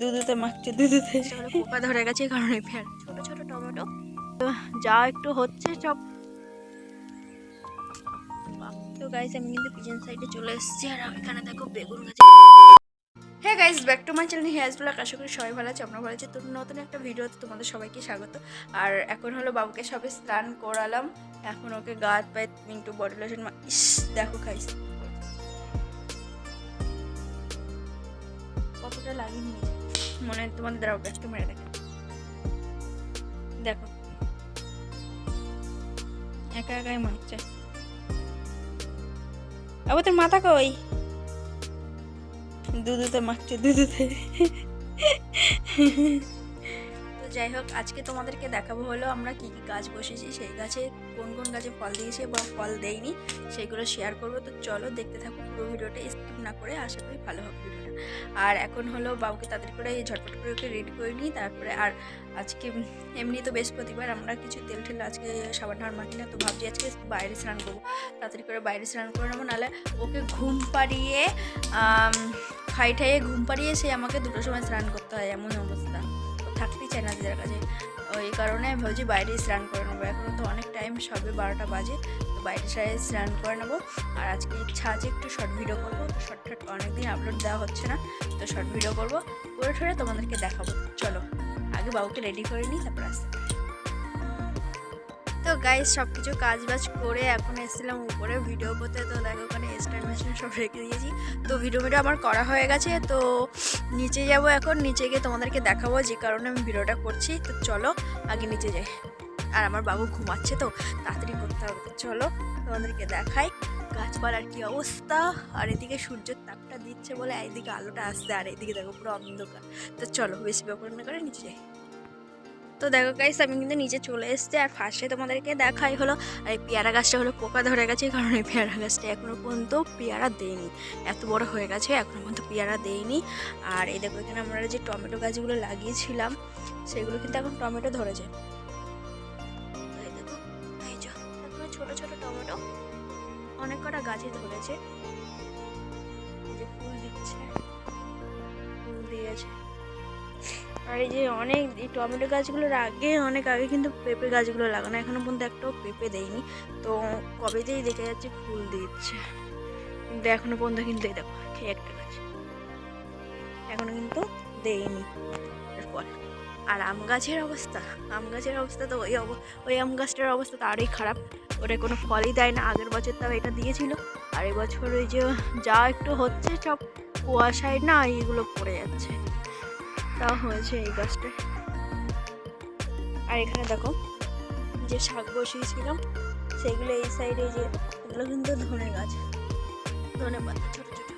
দুধুতে মাখছে, দুধুতে। পোকা ধরে গেছে, এই কারণে ফের ছোট ছোট টমেটো। যা একটু হচ্ছে সব। তো গাইস আমি কিন্তু পিছন সাইডে চলে এসেছি, আর এখানে দেখো বেগুন গাছ। হ্যাঁ guys back to my channel হেয়াজ blog আশা করি সবাই ভালো আছে, আমরা ভালো আছি। তো নতুন একটা ভিডিওতে তোমাদের সবাইকে স্বাগত। আর এখন হলো বাবুকে সবে স্নান করালাম। এখন ওকে গা হাত পায়ে একটু বডি লোশন ইস, দেখো খাইস কতটা লাগিয়ে নিয়েছে। মনে হয় তোমাদের দ্বারা ব্যস্ত মেরে দেখে। দেখো। একা একাই মারছে। আবার তোর মাথা কই? দুধুতে মাখছে দুধুতে। যাই হোক, আজকে তোমাদেরকে দেখাবো হলো আমরা কি কি গাছ বসেছি। সেই গাছে কোন কোন গাছে ফল দিয়েছে বা ফল দেয়নি সেইগুলো শেয়ার করব। তো চলো দেখতে থাকো পুরো ভিডিওটা স্কিপ না করে আশা করি ভালো হবে ভিডিওটা। আর এখন হলো বাবুকে তাদের করে ঝটপট করে ওকে রেডি করে নিই, তারপরে আর আজকে এমনি তো বৃহস্পতিবার, আমরা কিছু তেল ঠেল আজকে সাবান ঠান মাখি না, তো ভাবছি আজকে বাইরে স্নান করব। তাড়াতাড়ি করে বাইরে স্নান করে নেব, নাহলে ওকে ঘুম পাড়িয়ে খাই ঠাইয়ে ঘুম পাড়িয়ে সে আমাকে দুটোর সময় স্নান করতে হয়, এমন অবস্থা। থাকতেই চায় না দিদার কাছে। ওই কারণে আমি ভাবছি বাইরে স্নান করে নেব। এখন তো অনেক টাইম সবে বারোটা বাজে। তো বাইরে সাইডে স্নান করে নেব। আর আজকে ইচ্ছা আছে একটু শর্ট ভিডিও করব। তো শর্ট শর্ট অনেকদিন আপলোড দেওয়া হচ্ছে না। তো শর্ট ভিডিও করব। করে ঠরে তোমাদেরকে দেখাবো। চলো, আগে বাবুকে রেডি করে নিই, তারপর আসতে তো গাইজ সব কিছু কাজ বাজ করে এখন এসেছিলাম উপরে ভিডিও করতে। তো দেখো ওখানে স্ট্যান্ড মেশিন সব রেখে দিয়েছি। তো ভিডিও ভিডিও আমার করা হয়ে গেছে। তো নিচে যাব এখন। নিচে গিয়ে তোমাদেরকে দেখাবো যে কারণে আমি ভিডিওটা করছি। তো চলো আগে নিচে যাই। আর আমার বাবু ঘুমাচ্ছে তো, তাড়াতাড়ি করতে হবে। চলো তোমাদেরকে দেখাই গাছপালার কি অবস্থা। আর এদিকে সূর্যের তাপটা দিচ্ছে বলে এইদিকে আলোটা আসছে, আর এইদিকে দেখো পুরো অন্ধকার। তো চলো বেশি ব্যাপার না করে নিচে যাই। তো দেখো গাইস আমি কিন্তু নিচে চলে এসেছি আর ফার্স্টে তোমাদেরকে দেখাই হলো, আর এই পেয়ারা গাছটা হলো পোকা ধরে গেছে, কারণে এই পেয়ারা গাছটা এখনও পর্যন্ত পেয়ারা দেয়নি। এত বড় হয়ে গেছে এখনও পর্যন্ত পেয়ারা দেয়নি। আর এই দেখো, এখানে আমরা যে টমেটো গাছগুলো লাগিয়েছিলাম, সেগুলো কিন্তু এখন টমেটো ধরেছে। ছোট ছোট টমেটো অনেক কটা গাছই ধরেছে। যে ফুল দিচ্ছে, ফুল দিয়েছে। আর এই যে অনেক এই টমেটো গাছগুলোর আগে, অনেক আগে কিন্তু পেঁপে গাছগুলো লাগানো, এখনও পর্যন্ত একটাও পেঁপে দেয়নি। তো কবেতেই দেখে যাচ্ছে, ফুল দিচ্ছে। কিন্তু এখনও পর্যন্ত কিন্তু এই দেখো এই একটা গাছ। এখনও কিন্তু দেয়নি। এরপর, আর আম গাছের অবস্থা, আম গাছের অবস্থা তো ওই ওই আম গাছটার অবস্থা তো আরোই খারাপ। ওটা কোনো ফলই দেয় না, আগের বছর তাও এটা দিয়েছিল। আর এবছর ওই যে যা একটু হচ্ছে সব কুয়াশায় না, এইগুলো পড়ে যাচ্ছে। তাও হয়েছে এই গাছটা। আর এখানে দেখো, যে শাক বসিয়েছিলাম, সেগুলো এই সাইডে যে এগুলো কিন্তু ধনে গাছ। ধনে পাতা, ছোট ছোট।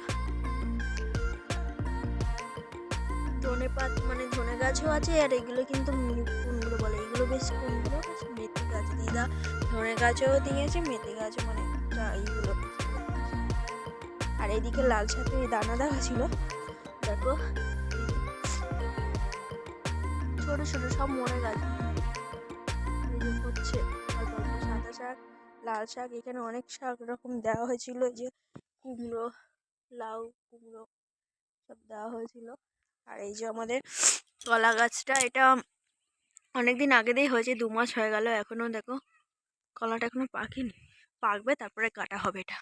ধনে পাত মানে ধনে গাছও আছে, আর এগুলো কিন্তু কোনগুলো বলে। এগুলো বেশ কোনগুলো মেথি গাছ। দিদা ধনে গাছও দিয়েছে, মেথি গাছও মানে এইগুলো। আর এদিকে লাল শাকের দানা দেওয়া ছিল। দেখো ছোট ছোট সব মরে গেছে। হচ্ছে সাদা শাক, লাল শাক, এখানে অনেক শাক রকম দেওয়া হয়েছিল যে কুমড়ো, লাউ, কুমড়ো সব দেওয়া হয়েছিল। আর এই যে আমাদের কলা গাছটা, এটা অনেক দিন আগে দিয়েই হয়েছে, দু মাস হয়ে গেল এখনও দেখো, কলাটা এখনও পাকেনি। পাকবে, তারপরে কাটা হবে এটা।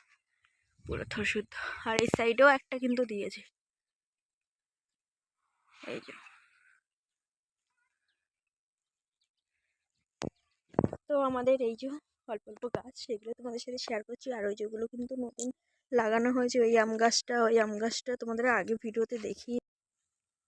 পুরো থসুদ্ধ আর এই সাইডেও একটা কিন্তু দিয়েছে। এই যে। তো আমাদের এই যে অল্প অল্প গাছ, সেগুলো তোমাদের সাথে শেয়ার করছি। আর ওই যেগুলো কিন্তু নতুন লাগানো হয়েছে, ওই আম গাছটা, ওই আম গাছটা তোমাদের আগে ভিডিওতে দেখি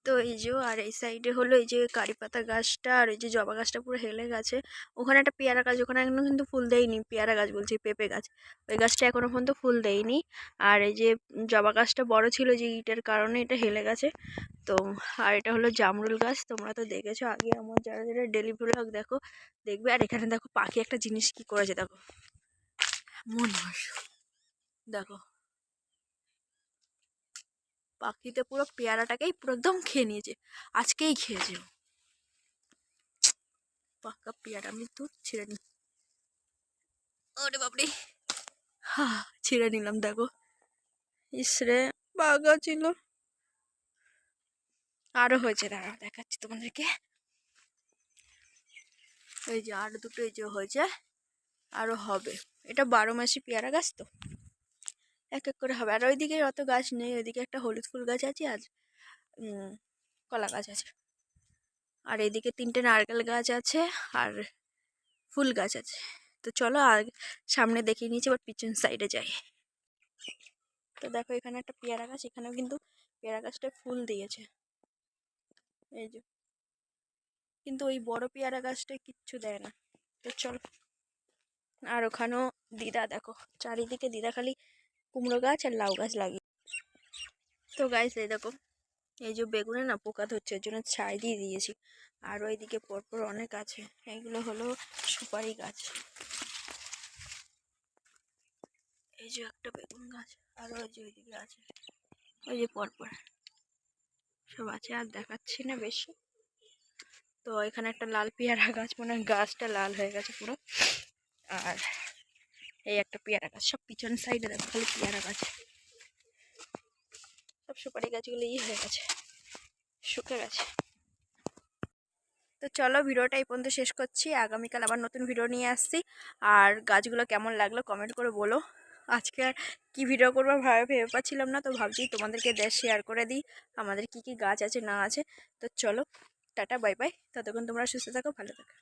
তো এই যে আর এই সাইডে হলো এই যে কারি পাতা গাছটা, আর এই যে জবা গাছটা পুরো হেলে গেছে। ওখানে একটা পেয়ারা গাছ, ওখানে এখনও কিন্তু ফুল দেয়নি, পেয়ারা গাছ বলছি, পেঁপে গাছ। ওই গাছটা এখনও পর্যন্ত ফুল দেয়নি। আর এই যে জবা গাছটা বড় ছিল যে ইটের কারণে এটা হেলে গেছে। তো, আর এটা হলো জামরুল গাছ, তোমরা তো দেখেছ আগে আমার যারা যারা ডেলি ব্লগ দেখো, দেখবে। আর এখানে দেখো পাখি একটা জিনিস কি করেছে, দেখো। মন দেখো। পাখিতে পুরো পেয়ারাটাকেই পুরো একদম খেয়ে নিয়েছে। আজকেই খেয়েছে। পাকা পেয়ারা, আমি দুধ ছিঁড়ে নি ওরে বাপরে। হা, ছিঁড়ে নিলাম, দেখো। ইসরে বাগা ছিল। আরও হয়েছে দাঁড়া দেখাচ্ছি তোমাদেরকে। এই যে, আর দুটো এই যে হয়েছে আরও হবে। এটা বারো মাসি পেয়ারা গাছ তো? এক এক করে হবে। আর ওইদিকে অত গাছ নেই, ওইদিকে একটা হলুদ ফুল গাছ আছে আর কলা গাছ আছে। আর এদিকে তিনটে নারকেল গাছ আছে আর ফুল গাছ আছে। তো চলো আর সামনে দেখিয়ে নিয়েছি, এবার পিছন সাইডে যাই। তো দেখো এখানে একটা পেয়ারা গাছ, এখানেও কিন্তু পেয়ারা গাছটায় ফুল দিয়েছে। এই যে। কিন্তু ওই বড় পেয়ারা গাছটায় কিচ্ছু দেয় না। তো চলো। আর ওখানেও দিদা দেখো, চারিদিকে দিদা খালি কুমড়ো গাছ আর লাউ গাছ লাগিয়ে তো গাছ এই দেখো, এই যে বেগুনে না পোকা ধরছে, ওর জন্য ছাই দিয়ে দিয়েছি। আর ওইদিকে পরপর অনেক আছে, এইগুলো হলো সুপারি গাছ। এই যে একটা বেগুন গাছ, আর ওই যে ওইদিকে আছে, ওই যে পরপর। সব আছে, আর দেখাচ্ছি না বেশি। তো এখানে একটা লাল পেয়ারা গাছ, মনে গাছটা লাল হয়ে গেছে পুরো। আর এই একটা পেয়ারা গাছ, সব পিছন সাইডে দেখো, খালি পেয়ারা গাছ। সব সুপারি গাছগুলো ই হয়ে গেছে, শুকে গেছে। তো চলো ভিডিওটা এই পর্যন্ত শেষ করছি, আগামীকাল আবার নতুন ভিডিও নিয়ে আসছি। আর গাছগুলো কেমন লাগল কমেন্ট করে বলো। আজকে আর কী ভিডিও করব ভাবে ভেবে পাচ্ছিলাম না, তো ভাবছি তোমাদেরকে দেশ শেয়ার করে দিই, আমাদের কি কি গাছ আছে না আছে। তো চলো, টাটা বাই বাই ততক্ষণ তোমরা সুস্থ থাকো, ভালো থাকো।